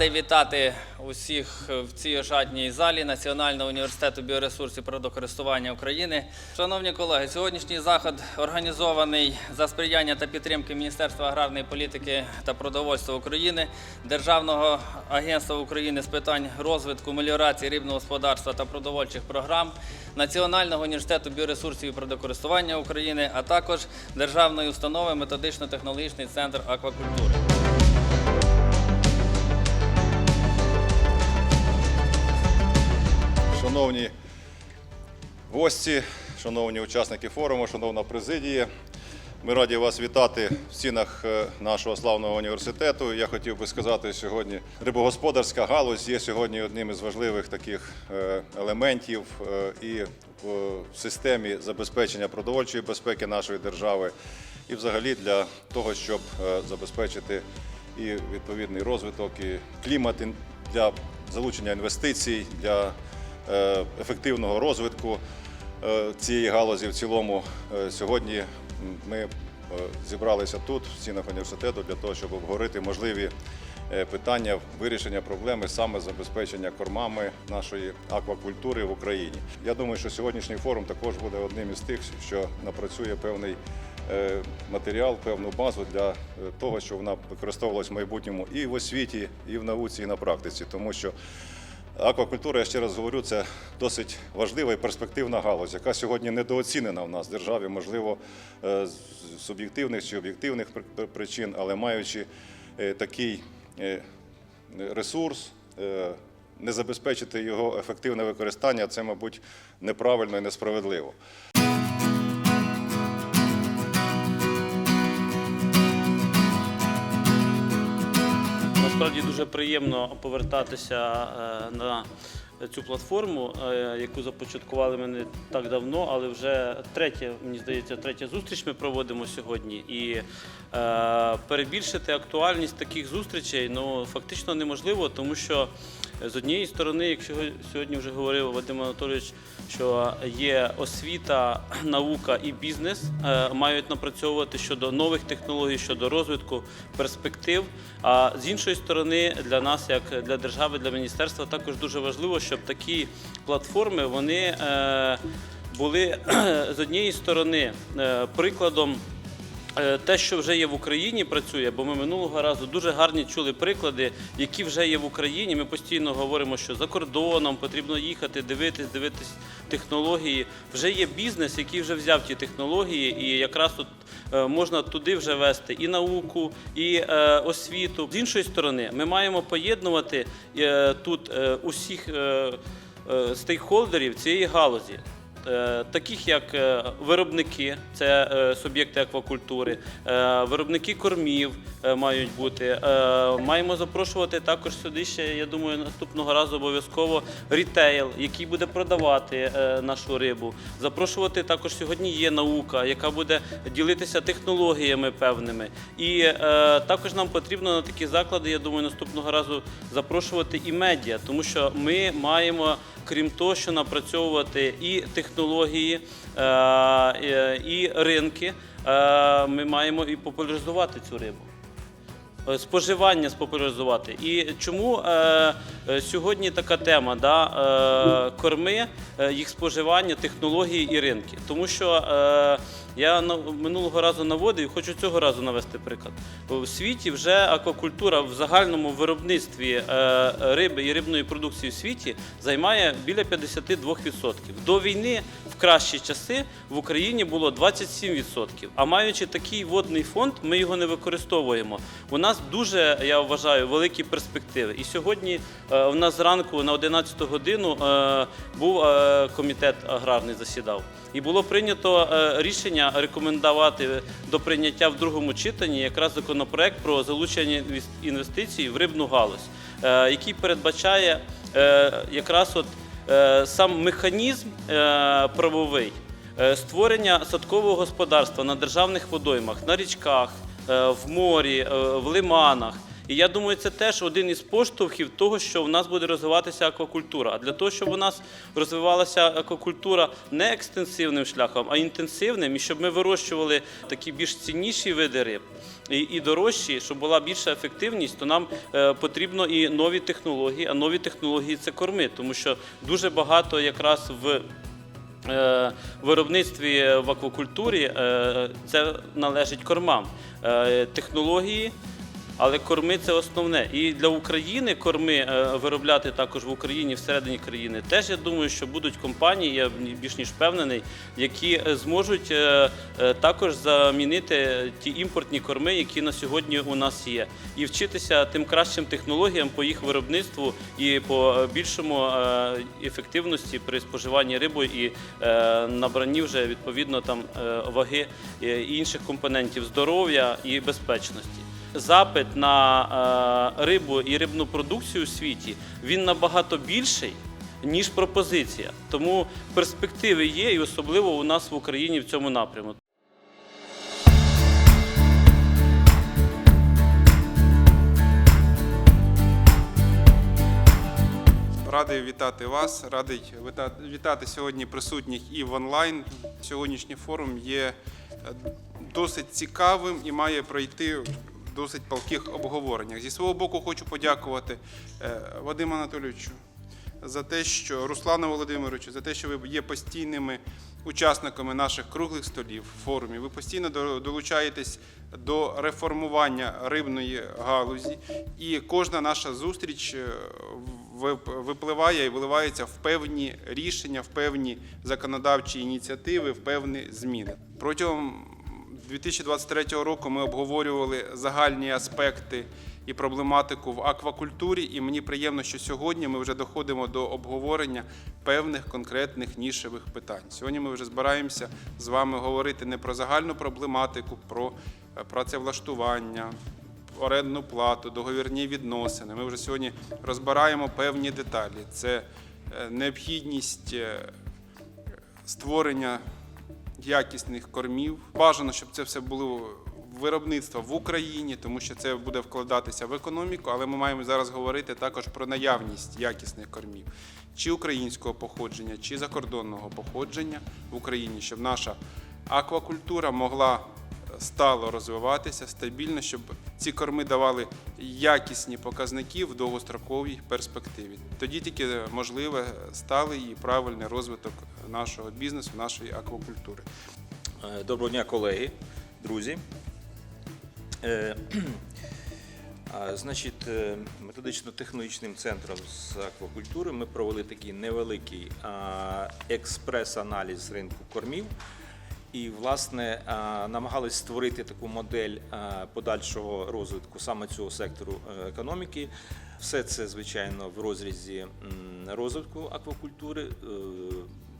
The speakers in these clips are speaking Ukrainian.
Радий вітати усіх в цій жадній залі Національного університету біоресурсів природокористування України. Шановні колеги, сьогоднішній заход організований за сприяння та підтримки Міністерства аграрної політики та продовольства України, Державного агентства України з питань розвитку, меліорації рибного господарства та продовольчих програм, Національного університету біоресурсів і природокористування України, а також Державної установи методично-технологічний центр аквакультури. Шановні гості, шановні учасники форуму, шановна президія, ми раді вас вітати в стінах е, нашого славного університету. Я хотів би сказати, сьогодні рибогосподарська галузь є сьогодні одним із важливих таких е, елементів е, і в системі забезпечення продовольчої безпеки нашої держави, і взагалі для того, щоб забезпечити і відповідний розвиток, і клімат для залучення інвестицій, для ефективного розвитку е, цієї галузі в цілому. Е, Сьогодні ми е, зібралися тут, в стінах університету, для того, щоб обговорити можливі е, питання вирішення проблеми саме забезпечення кормами нашої аквакультури в Україні. Я думаю, що сьогоднішній форум також буде одним із тих, що напрацює певний е, матеріал, певну базу для е, того, щоб вона використовувалась в майбутньому і в освіті, і в науці, і на практиці, тому що Аквакультура, я ще раз говорю, це досить важлива і перспективна галузь, яка сьогодні недооцінена в нас в державі, можливо, е, з суб'єктивних чи об'єктивних причин, але маючи е, такий е, ресурс, не забезпечити його ефективне використання, це, мабуть, неправильно і несправедливо. Насправді дуже приємно повертатися е, на цю платформу, е, яку започаткували ми не так давно, але вже третя, мені здається, третя зустріч ми проводимо сьогодні. І е, перебільшити актуальність таких зустрічей ну, фактично неможливо, тому що з однієї сторони, якщо сьогодні вже говорив Вадим Анатолійович, що є освіта, наука і бізнес е, мають напрацьовувати щодо нових технологій, щодо розвитку перспектив. А з іншої сторони, для нас, як для держави, для міністерства, також дуже важливо, щоб такі платформи вони е, були з однієї сторони е, прикладом. Е, Те, що вже є в Україні, працює, бо ми минулого разу дуже гарні чули приклади, які вже є в Україні. Ми постійно говоримо, що за кордоном потрібно їхати, дивитись, дивитись технології. Вже є бізнес, який вже взяв ті технології, і якраз тут е, можна туди вже вести і науку, і е, освіту. З іншої сторони, ми маємо поєднувати тут усіх стейкхолдерів цієї галузі. Е, Таких як е, виробники, це е, суб'єкти аквакультури, виробники кормів мають бути. Маємо запрошувати також сюди ще, я думаю, наступного разу обов'язково рітейл, який буде продавати нашу рибу. Запрошувати також сьогодні є наука, яка буде ділитися технологіями певними. І також нам потрібно на такі заклади, я думаю, наступного разу запрошувати і медіа, тому що ми маємо крім того, що напрацьовувати і технології, е, е, і ринки, е, ми маємо і популяризувати цю рибу. Е, Споживання спопуляризувати. І чому е, е, сьогодні така тема да, е, корми, е, їх споживання, технології і ринки? Тому що е, я минулого разу наводив і хочу цього разу навести приклад. У світі вже аквакультура в загальному виробництві риби і рибної продукції в світі займає біля 52%. До війни кращі часи в Україні було 27%. А маючи такий водний фонд, ми його не використовуємо. У нас дуже, я вважаю, великі перспективи. І сьогодні е, у нас зранку на 11 годину е, був е, комітет аграрний засідав. І було прийнято рішення рекомендувати до прийняття в другому читанні якраз законопроект про залучення інвес- інвестицій в рибну галузь, який передбачає якраз от сам механізм е, правовий е, створення садкового господарства на державних водоймах, на річках, е, в морі, е, в лиманах. І я думаю, це теж один із поштовхів того, що в нас буде розвиватися аквакультура. А для того, щоб у нас розвивалася аквакультура не екстенсивним шляхом, а інтенсивним, і щоб ми вирощували такі більш цінніші види риб і, дорожчі, щоб була більша ефективність, то нам е, потрібно і нові технології. А нові технології це корми, тому що дуже багато якраз в е, виробництві в аквакультурі е, це належить кормам. Е, Технології. Але корми це основне. І для України корми е, виробляти також в Україні всередині країни. Теж я думаю, що будуть компанії, я більш ніж впевнений, які е, зможуть е, також замінити ті імпортні корми, які на сьогодні у нас є, і вчитися тим кращим технологіям по їх виробництву і по більшому ефективності при споживанні риби і набранні вже відповідно там ваги інших компонентів здоров'я і безпечності. Запит на е, рибу і рибну продукцію у світі він набагато більший. Ніж пропозиція, тому перспективи є, і особливо у нас в Україні в цьому напрямку. Радий вітати вас, радий віта- вітати сьогодні присутніх і в онлайн. Сьогоднішній форум є е, досить цікавим і має пройти досить палких обговореннях. Зі свого боку хочу подякувати е, Вадиму Анатолійовичу за те, що Руслану Володимировичу, за те, що ви є постійними учасниками наших круглих столів, форумів. Ви постійно долучаєтесь до реформування рибної галузі, і кожна наша зустріч е, випливає і виливається в певні рішення, в певні законодавчі ініціативи, в певні зміни. Протягом 2023 року ми обговорювали загальні аспекти і проблематику в аквакультурі, і мені приємно, що сьогодні ми вже доходимо до обговорення певних конкретних нішевих питань. Сьогодні ми вже збираємося з вами говорити не про загальну проблематику, про е, працевлаштування, орендну плату, договірні відносини. Ми вже сьогодні розбираємо певні деталі. Це е, необхідність е, створення якісних кормів. Бажано, щоб це все було виробництво в Україні, тому що це буде вкладатися в економіку, але ми маємо зараз говорити також про наявність якісних кормів, чи українського походження, чи закордонного походження в Україні, щоб наша аквакультура могла стало розвиватися стабільно, щоб ці корми давали якісні показники в довгостроковій перспективі. Тоді тільки можливе сталий і правильний розвиток нашого бізнесу, нашої аквакультури. Е, Доброго дня, колеги, друзі. Е, Значить, е, методично-технологічним центром з аквакультури ми провели такий невеликий експрес-аналіз ринку кормів. І, власне, а, намагались створити таку модель подальшого розвитку саме цього сектору е, економіки. Все це, звичайно, в розрізі розвитку аквакультури, е,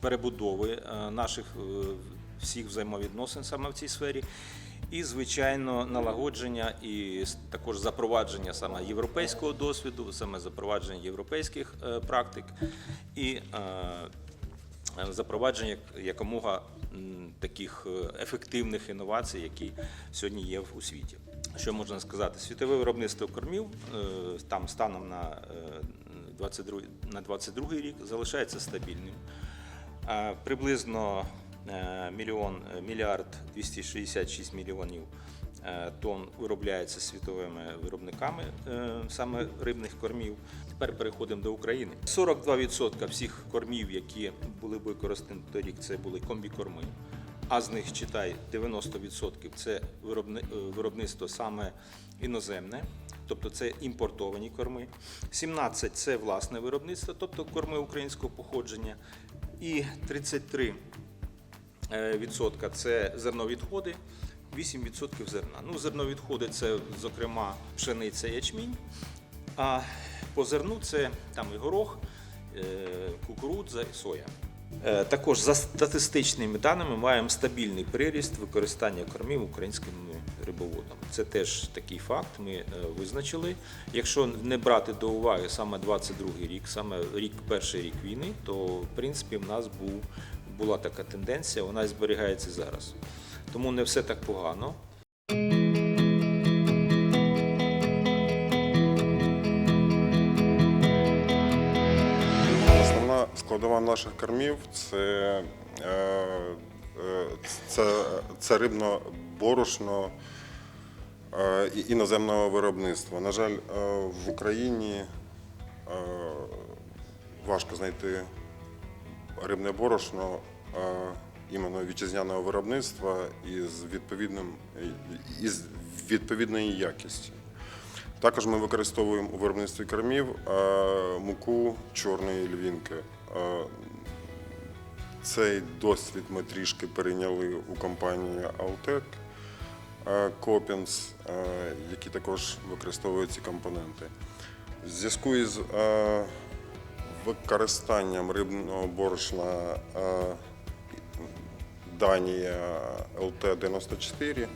перебудови е, наших е, всіх взаємовідносин саме в цій сфері. І, звичайно, налагодження і також запровадження саме європейського досвіду, саме запровадження європейських е, практик і е, е, запровадження якомога таких е, ефективних інновацій, які сьогодні є у світі. Що можна сказати? Світове виробництво кормів е, там станом на е, 22, на 22 рік залишається стабільним. Приблизно е, мільйон е, мільярд 266 мільйонів е, тонн виробляється світовими виробниками е, саме рибних кормів. Тепер переходимо до України. 42% всіх кормів, які були використані торік, це були комбікорми. А з них читай 90% це е, виробництво саме іноземне, тобто це імпортовані корми. 17 це власне виробництво, тобто корми українського походження. І 33 е, відсотка це зерновідходи, 8% зерна. Ну, зерновідходи це, зокрема, пшениця ячмінь. А по зерну це там і горох, е, кукурудза і соя. Е, Також за статистичними даними маємо стабільний приріст використання кормів українськими рибоводами. Це теж такий факт. Ми е, визначили. Якщо не брати до уваги саме 22 рік, саме рік перший рік війни, то в принципі в нас був була така тенденція, вона зберігається зараз тому не все так погано. Основна складова наших кормів це е, е, це, це рибно борошно е, і іноземного виробництва. На жаль, в Україні важко знайти рибне борошно іменно вітчизняного виробництва із відповідним із відповідної якісті. Також ми використовуємо у виробництві кормів муку чорної львінки. Цей досвід ми трішки перейняли у компанії Аутек Копінс, які також використовують ці компоненти. В зв'язку із використанням рибного борошна Данія ЛТ-94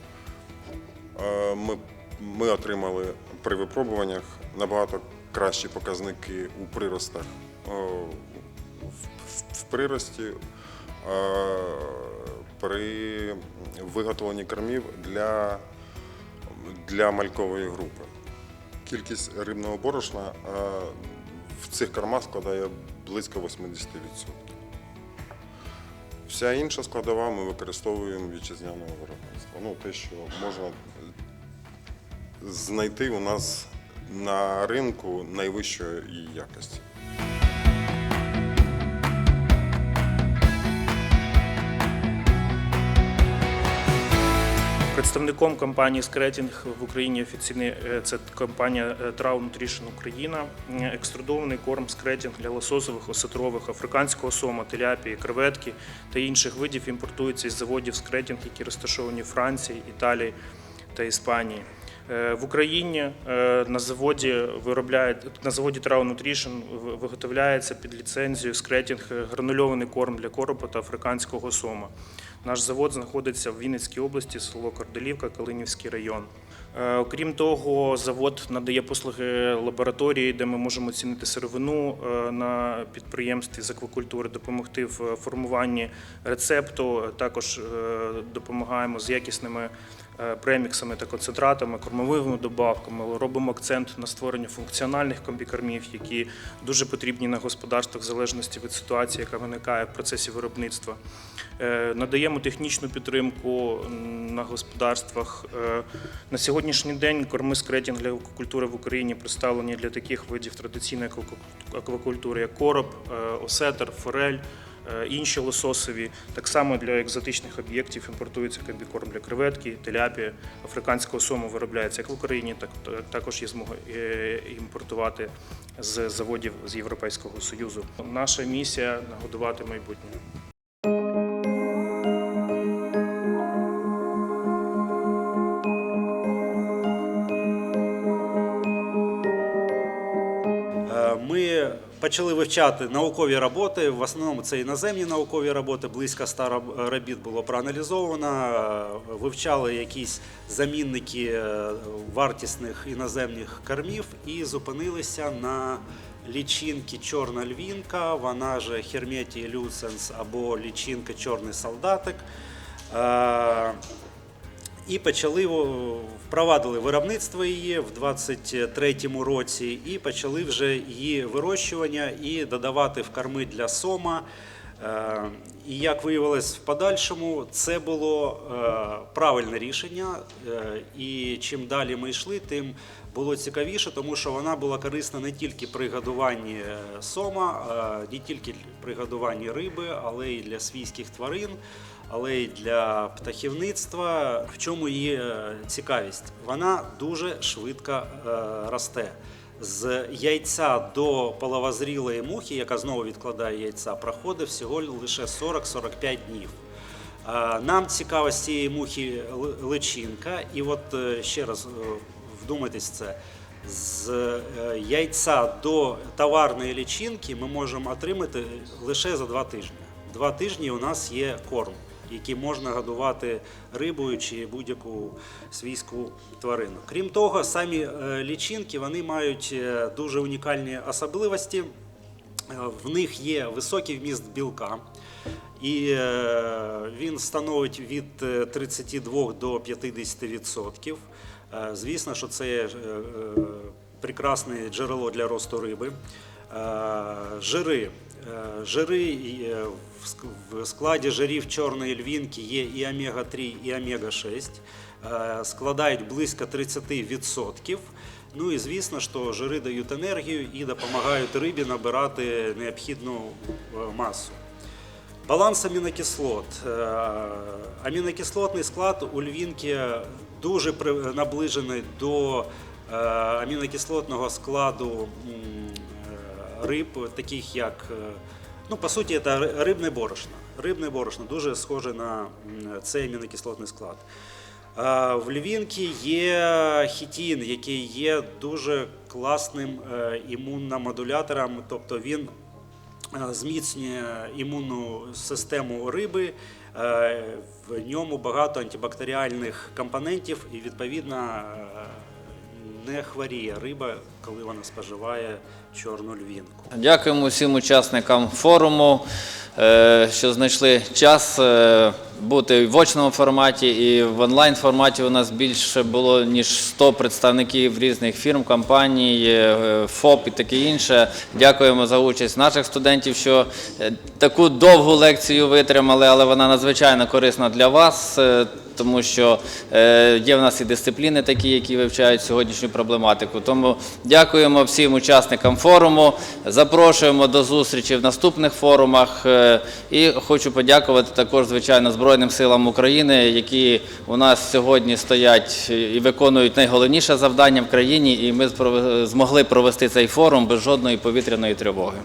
Е, Ми, ми отримали при випробуваннях набагато кращі показники у приростах. Е, В, прирості е, при виготовленні кормів для, для малькової групи. Кількість рибного борошна е, в цих кормах складає близько 80%. Вся інша складова ми використовуємо вітчизняного виробництва. Ну, те, що можна знайти у нас на ринку найвищої якості. Представником компанії Скретінг в Україні офіційний е, це компанія е, Nutrition Україна. Е, Екструдований корм скретінг для лососових, осетрових, африканського сома, теляпії, креветки та інших видів імпортується із заводів скретінг, які розташовані в Франції, Італії та Іспанії. Е, В Україні е, на заводі виробляють на заводі Trau Nutrition виготовляється під ліцензією скретінг е, гранульований корм для коропа та африканського сома. Наш завод знаходиться в Вінницькій області, село Корделівка, Калинівський район. Окрім того, завод надає послуги лабораторії, де ми можемо оцінити сировину на підприємстві з аквакультури, допомогти в формуванні рецепту. Також допомагаємо з якісними преміксами та концентратами, кормовими добавками. Робимо акцент на створення функціональних комбікормів, які дуже потрібні на господарствах в залежності від ситуації, яка виникає в процесі виробництва. Е, Надаємо технічну підтримку на господарствах. Е, На сьогоднішній день корми скретінг для аквакультури в Україні представлені для таких видів традиційної аквакультури, як короб, е, осетр, форель. Е, Інші лососові так само для екзотичних об'єктів імпортується комбікорм для креветки, теляпі, африканського сому виробляється як в Україні, так також є змога е, імпортувати з заводів з Європейського союзу. Наша місія нагодувати майбутнє. Почали вивчати наукові роботи. В основному це іноземні наукові роботи. Близько ста роб- робіт було проаналізовано. Е, Вивчали якісь замінники е, вартісних іноземних кормів і зупинилися на лічинки Чорна львінка, вона же Херметі люценс або лічинка Чорний солдатик. І почали впровадили виробництво її в 23-му році, і почали вже її вирощування і додавати в корми для сома. Е, І як виявилось в подальшому, це було е, правильне рішення. Е, І чим далі ми йшли, тим було цікавіше, тому що вона була корисна не тільки при годуванні сома, не тільки при годуванні риби, але й для свійських тварин але й для птахівництва. В чому її е, цікавість? Вона дуже швидко е, росте. З яйця до половозрілої мухи, яка знову відкладає яйця, проходить всього лише 40-45 днів. Е, Нам цікава з цієї мухи личинка, і от ще раз вдумайтесь це. З яйця до товарної лічинки ми можемо отримати лише за два тижні. Два тижні у нас є корм, який можна годувати рибою чи будь-яку свійську тварину. Крім того, самі е, лічинки вони мають е, дуже унікальні особливості. Е, В них є високий вміст білка, і він становить від е, 32 до 50%. Е, Звісно, що це прекрасне джерело для росту риби. Е, Жири. Е, Жири е, в складі жирів чорної львінки є і омега-3, і омега-6. Е, Складають близько 30%. Ну і звісно, що жири дають енергію і допомагають рибі набирати необхідну масу. Баланс амінокислот. Амінокислотний склад у львінки дуже наближений до амінокислотного складу риб, таких як, е, ну, по суті, це ри- рибне борошно. Рибне борошно дуже схоже на цей амінокислотний склад. Е, В львінки є хітін, який є дуже класним е, імуномодулятором, тобто він зміцнює імунну систему риби. В ньому багато антибактеріальних компонентів і відповідно не хворіє риба, коли вона споживає чорну львінку. Дякуємо всім учасникам форуму, е, що знайшли час е, бути в очному форматі і в онлайн форматі. У нас більше було ніж 100 представників різних фірм, компаній, е, ФОП і таке інше. Дякуємо за участь наших студентів, що таку довгу лекцію витримали, але вона надзвичайно корисна для вас. Тому що е, є в нас і дисципліни такі, які вивчають сьогоднішню проблематику. Тому дякуємо всім учасникам форуму. Запрошуємо до зустрічі в наступних форумах. Е, І хочу подякувати також, звичайно, Збройним силам України, які у нас сьогодні стоять і виконують найголовніше завдання в країні. І ми змогли провести цей форум без жодної повітряної тривоги.